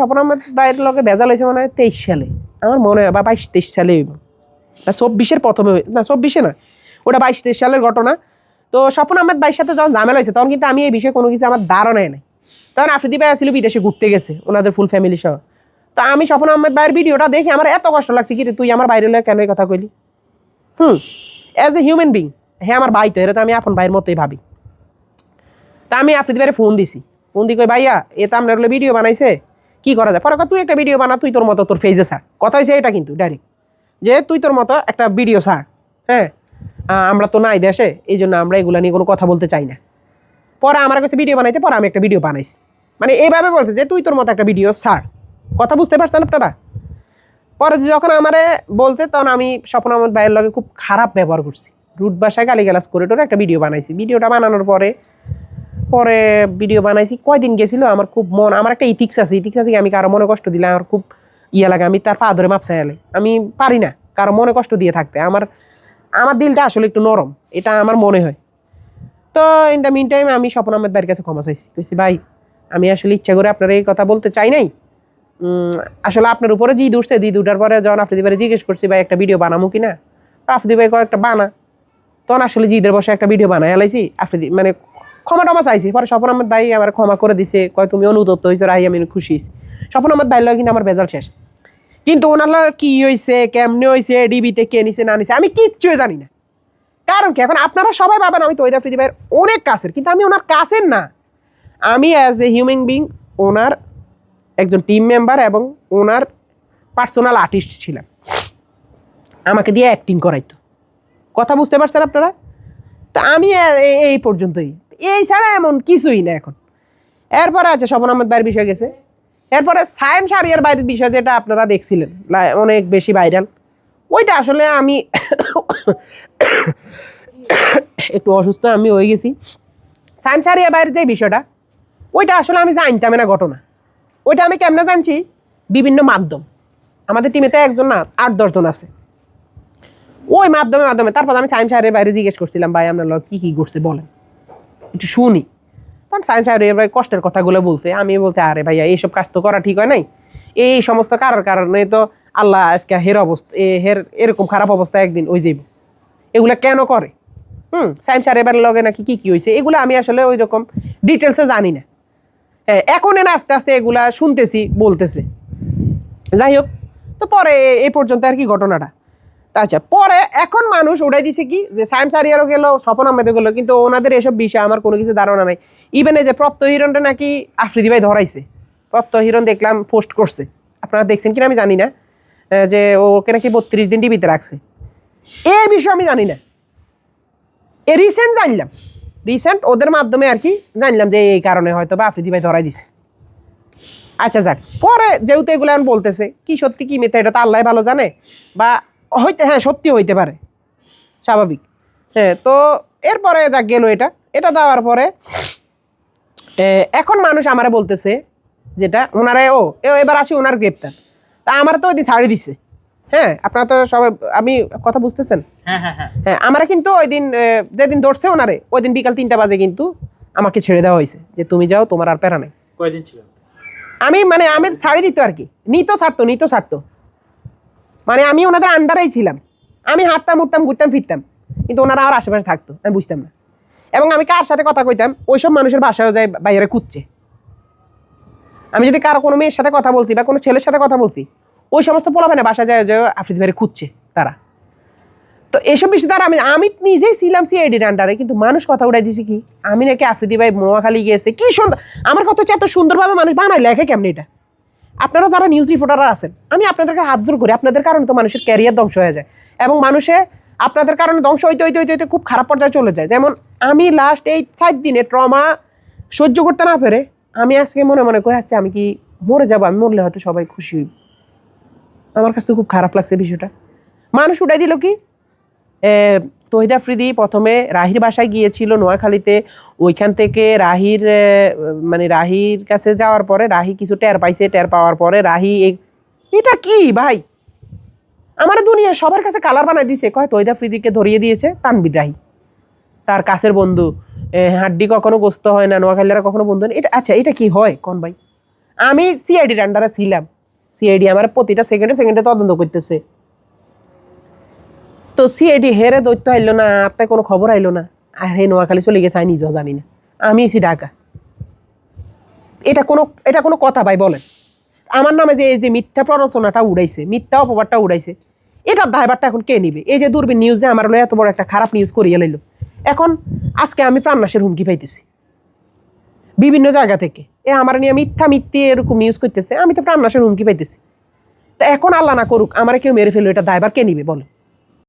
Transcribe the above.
স্বপন আহমেদ ভেজাল হয়েছে মনে হয় তেইশ সালে। আমার মনে হয় বা বাইশ তেইশ সালে না, চব্বিশের প্রথমে না, চব্বিশে না। ওটা বাইশ তেইশ সালের ঘটনা। তো স্বপন আহমেদ সাথে যখন ঝামেলা হয়েছে, তখন কিন্তু আমি এই বিষয়ে কোনো কিছু আমার ধারণাই নেই। তখন আফ্রিদি ভাই বিদেশে ঘুরতে গেছে, ওনাদের ফুল ফ্যামিলি সহ। তো আমি স্বপন আহমেদ ভাইয়ের ভিডিওটা দেখে আমার এত কষ্ট লাগছে, কি তুই আমার বাইরে লয়ে কেন কথা কইলি? হুম অ্যাজ এ হিউম্যান বিং হ্যাঁ আমার ভাই তো, এটা তো আমি আপন ভাইয়ের মতোই ভাবি। তা আমি আফ্রিদি ভাইয়ের ফোন দিছি। ফোন দি কই, ভাইয়া, এ তো আপনার ভিডিও বানাইছে কি করা যায়? পরে তুই একটা ভিডিও বানা, তুই তোর মতো তোর ফেজে ছাড়। কথা হয়েছে এটা কিন্তু ডাইরেক্ট যে তুই তোর মতো একটা ভিডিও ছাড় হ্যাঁ? আমরা তো নাই দেশে এই জন্য আমরা এগুলো নিয়ে কোনো কথা বলতে চাই না। পরে আমার কাছে ভিডিও বানাইতে, পরে আমি একটা ভিডিও বানাইছি। মানে এইভাবে বলছে যে তুই তোর মতো একটা ভিডিও ছাড়। কথা বুঝতে পারছেন আপনারা? পরে যখন আমারে বলতে, তখন আমি স্বপ্ন আমার ভাইয়ের লগে খুব খারাপ ব্যবহার করছি। রুট বাসায় গালিগালাজ করে টোরে একটা ভিডিও বানাইছি। ভিডিওটা বানানোর পরে পরে ভিডিও বানাইছি। কয়দিন গেছিল? আমার খুব মন আমার একটা ইথিক্স আছে। ইথিক্স আছে আমি কারও মনে কষ্ট দিলে আমার খুব ইয়ে লাগে। আমি তার পা ধরে মাপসাই এলে আমি পারি না কারও মনে কষ্ট দিয়ে থাকতে। আমার আমার দিলটা আসলে একটু নরম। এটা আমার মনে হয়। তো ইন দ্য মিন টাইম আমি স্বপন আহমেদ ভাইয়ের কাছে ক্ষমা চাইছি। কইছি, ভাই, আমি আসলে ইচ্ছা করে আপনার এই কথা বলতে চাই নাই। আসলে আপনার উপরে জিদ উঠছে। জিদ উঠার পরে যখন আফ্রিদি ভাই জিজ্ঞেস করছি, ভাই, একটা ভিডিও বানামো কি না? আফ্রিদি ভাই কয়েকটা বানা। তখন আসলে জিদের বসে একটা ভিডিও বানাই আলাইছি। আফ্রিদি মানে ক্ষমা টমা চাইছি। পরে স্বপন আহমেদ ভাই আমার ক্ষমা করে দিছে, কয়, তুমি অনুতপ্ত হয়েছো রাহি আমি খুশি হয়েছি স্বপন আহমেদ ভাই কিন্তু আমার বেজাল শেষ। কিন্তু ওনার কি হয়েছে কেমনে হয়েছে ডিবিতে কে নিছে, না নিছে, আমি কিচ্ছুই জানি না। কারণ কি, এখন আপনারা সবাই পাবেন আমি তৈদা আফ্রিদি ভাইয়ের অনেক কাছের, কিন্তু আমি ওনার কাছের না। আমি অ্যাজ এ হিউম্যান বিং ওনার একজন টিম মেম্বার এবং ওনার পার্সোনাল আর্টিস্ট ছিলাম। আমাকে দিয়ে অ্যাক্টিং করাইতো। কথা বুঝতে পারছেন আপনারা? তা আমি এই পর্যন্তই। এই ছাড়া এমন কিছুই না এখন। এরপরে আছে স্বপন আহমেদ ভাইয়ের বিষয় গেছে। এরপরে সায়েম সারিয়ার বাইরের বিষয় যেটা আপনারা দেখছিলেন অনেক বেশি ভাইরাল ওইটা আসলে আমি একটু অসুস্থ, আমি হয়ে গেছি। সায়েম সারিয়ার বাইরের যে বিষয়টা, ওইটা আসলে আমি জানতাম না ঘটনা। ওইটা আমি কেমনে জানছি? বিভিন্ন মাধ্যম। আমাদের টিমে তো একজন না, আট দশজন আছে। ওই মাধ্যমে মাধ্যমে। তারপর আমি সাইম সাহেবের বাইরে জিজ্ঞেস করছিলাম, ভাই, আপনার কি কি করছে বলেন। একটু শুনি। তখন সাইম সাহেব এর ভাই কষ্টের কথাগুলো বলছে। আমি বলতে আরে ভাইয়া, এইসব কাজ তো করা ঠিক হয় নাই? এই সমস্ত কারোর কারণে তো আল্লাহ আজকে হের অবস্থা হের এরকম খারাপ অবস্থা একদিন ওই যাইব এগুলা কেন করে? হুম সাইম সাহেবের লগে নাকি কী কী হয়েছে এগুলো আমি আসলে ওই রকম ডিটেলসে জানি না। হ্যাঁ এখন এনে আস্তে আস্তে এগুলা শুনতেছি, বলতেছে। যাই হোক, তো পরে এই পর্যন্ত আর কি ঘটনাটা। আচ্ছা পরে এখন মানুষ উড়াই দিছে কি? যে সায়েম সারিয়ারও গেল, স্বপন আহমেদও গেলো, কিন্তু ওনাদের এসব বিষয়ে আমার কোনো কিছু ধারণা নাই। ইভেন এই যে প্রপ্ত হিরণটা নাকি আফ্রিদি ভাই ধরাইছে। প্রপ্ত হিরণ দেখলাম, পোস্ট করছে। আপনারা দেখছেন কিনা আমি জানি না। যে ওকে নাকি বত্রিশ দিন ডিবিতে রাখছে। এই বিষয়ে আমি জানি না। এ রিসেন্ট জানলাম। রিসেন্ট ওদের মাধ্যমে আর কি জানলাম যে এই কারণে হয়তো বা আফ্রিদি ভাই ধরাই দিছে। আচ্ছা যাক, পরে যেহেতু এগুলো এখন বলতেছে, কি সত্যি, কি মিথ্যা, এটা তো আল্লাহ ভালো জানে। বা হইতে হ্যাঁ সত্যি হইতে পারে। স্বাভাবিক। হ্যাঁ তো এরপরে যাক গেল এটা এটা দেওয়ার পরে এখন মানুষ আমারে বলতেছে যেটা ওনারে ও এ এবার আসি ওনার গ্রেপ্তার। তা আমার তো ওই ছাড়ি দিছে। হ্যাঁ আপনারা তো সবাই আমি কথা বুঝতেছেন? হ্যাঁ হ্যাঁ হ্যাঁ। হ্যাঁ আমরা কিন্তু ওই দিন যেদিন ধরছে ওনারে ওই দিন বিকাল তিনটা বাজে কিন্তু আমাকে ছেড়ে দেওয়া হয়েছে যে তুমি যাও তোমার আর প্যারা নেই। কয়দিন ছিলেন আমি মানে আমি ছাড়ি দিত আর কি। নিত ছাড়তো নিত ছাড়তো। মানে আমি ওনাদের আন্ডারেই ছিলাম। আমি হাঁটতাম, উঠতাম, ঘুরতাম, ফিরতাম। কিন্তু ওনারা আমার আশেপাশে থাকতো, আমি বুঝতাম না। এবং আমি কার সাথে কথা কইতাম, ওইসব মানুষের বাসায়ও যায় বাইরে খুঁজছে। আমি যদি কারও কোনো মেয়ের সাথে কথা বলছি বা কোনো ছেলের সাথে কথা বলছি ওই সমস্ত পোলাপানে বাসা যায় যে আফ্রিদ ভাইরে খুঁজছে তারা। তো এসব বিষয় দ্বারা আমি আমি নিজেই ছিলাম সিআইডির আন্ডারে কিন্তু মানুষ কথা উড়াই দিছে কি? আমি নাকি আফ্রিদি ভাই নোয়াখালী গিয়েছে, কি সুন্দর আমার কথা হচ্ছে এত সুন্দরভাবে মানুষ বানায়, লেখে কেমনি এটা? আপনারা যারা নিউজ রিপোর্টাররা আছেন, আমি আপনাদেরকে হাত জোর করি, আপনাদের কারণে তো মানুষের ক্যারিয়ার ধ্বংস হয়ে যায়। এবং মানুষে আপনাদের কারণে ধ্বংস হইতে হইতে হইতে হইতে খুব খারাপ পর্যায়ে চলে যায়। যেমন আমি লাস্ট এই সাত দিনে ট্রমা সহ্য করতে না পেরে, আমি আজকে মনে মনে কয়ে আসছি আমি কি মরে যাব? আমি মরলে হয়তো সবাই খুশি হইব। আমার কাছে তো খুব খারাপ লাগছে বিষয়টা। মানুষ উঠাই দিল কি? তহিদ আফ্রিদি প্রথমে রাহির বাসায় গিয়েছিল নোয়াখালীতে। ওইখান থেকে রাহির মানে রাহির কাছে যাওয়ার পরে রাহি কিছু টের পাইছে, টের পাওয়ার পরে রাহি এটা কি ভাই? আমার দুনিয়া সবার কাছে কালার বানাই দিছে। কয় তহিদ আফ্রিদিকে ধরিয়ে দিয়েছে তানবির রাহি। তার কাছের বন্ধু। হাড্ডি কখনো গোস্ত হয় না, নোয়াখালীরা কখনো বন্ধু না। এটা আচ্ছা এটা কি হয়? কোন ভাই? আমি সিআইডির আন্ডারে ছিলাম। সিআইডি আমার প্রতিটা সেকেন্ডে সেকেন্ডে তদন্ত করতেছে। তো সি সিআইডি হেরে দৈত্য আইলো না আপনার কোনো খবর আইলো না। আর হে নোয়াখালী চলে গেছে আমি নিজেও জানি না। আমি এসি ঢাকা। এটা কোনো এটা কোনো কথা ভাই, বলেন। আমার নামে যে, এই যে মিথ্যা প্ররোচনাটা উড়াইছে, মিথ্যা অপবাদটা উড়াইছে, এটার দায়ভারটা এখন কে নিবে? এই যে দূরবীন নিউজে আমার হলো এত বড় একটা খারাপ নিউজ করিয়ে লাইলো। এখন আজকে আমি প্রাণনাশের হুমকি পাইতেছি। বিভিন্ন জায়গা থেকে। এ আমার নিয়ে মিথ্যা মিথ্যে এরকম নিউজ করতেছে, আমি তো প্রাণনাশের হুমকি পাইতেছি। তা এখন আল্লাহ না করুক, আমার কেউ মেরে ফেলল এটা দায়ভার কে নিবে বলো